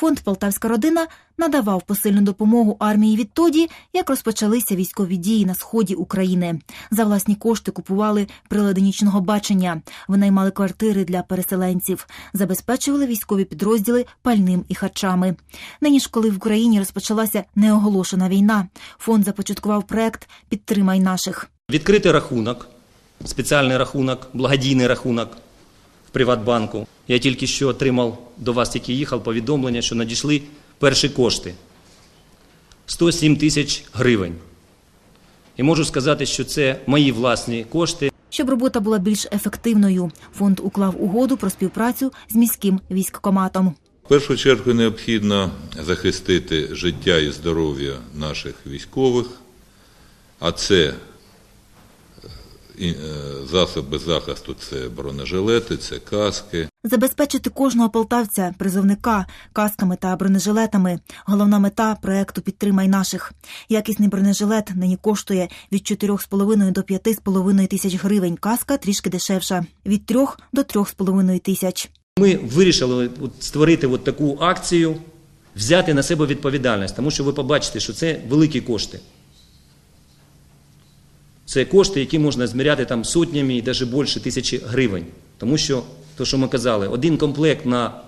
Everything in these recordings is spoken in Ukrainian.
Фонд Полтавська родина надавав посильну допомогу армії відтоді, як розпочалися військові дії на сході України. За власні кошти купували прилади нічного бачення, винаймали квартири для переселенців, забезпечували військові підрозділи пальним і харчами. Нині ж, коли в Україні розпочалася неоголошена війна, фонд започаткував проект Підтримай наших. Відкрити рахунок, спеціальний рахунок, благодійний рахунок в Приватбанку. Я тільки що отримав до вас, тільки їхав, повідомлення, що надійшли перші кошти 107 тисяч гривень. І можу сказати, що це мої власні кошти. Щоб робота була більш ефективною, фонд уклав угоду про співпрацю з міським військкоматом. В першу чергу необхідно захистити життя і здоров'я наших військових, а це засоби захисту, це бронежилети, це каски, Забезпечити кожного полтавця, призовника, касками та бронежилетами. Головна мета проекту Підтримай наших. Якісний бронежилет нині коштує від 4,5 до 5,5 тисяч гривень. Каска трішки дешевша від 3 до 3,5 тисяч. Ми вирішили створити от таку акцію, взяти на себе відповідальність, тому що ви побачите, що це великі кошти. Це кошти, які можна зміряти там сотнями і навіть більше тисячі гривень. Тому що, то, що ми казали, один комплект на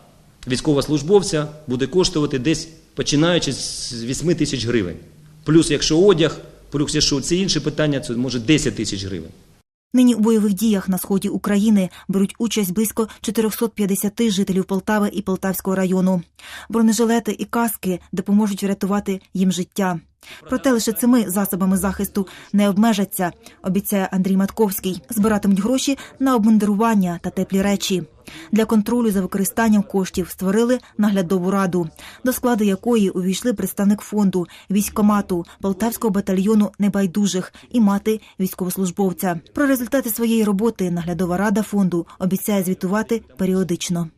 військовослужбовця буде коштувати десь починаючи з 8 тисяч гривень. Плюс, якщо одяг, плюс, якщо це інші питання, це може 10 тисяч гривень. Нині у бойових діях на сході України беруть участь близько 450 жителів Полтави і Полтавського району. Бронежилети і каски допоможуть врятувати їм життя. Проте лише цими засобами захисту не обмежаться, обіцяє Андрій Матковський. Збиратимуть гроші на обмундирування та теплі речі. Для контролю за використанням коштів створили наглядову раду, до складу якої увійшли представник фонду, військкомату, Полтавського батальйону небайдужих і мати військовослужбовця. Про результати своєї роботи наглядова рада фонду обіцяє звітувати періодично.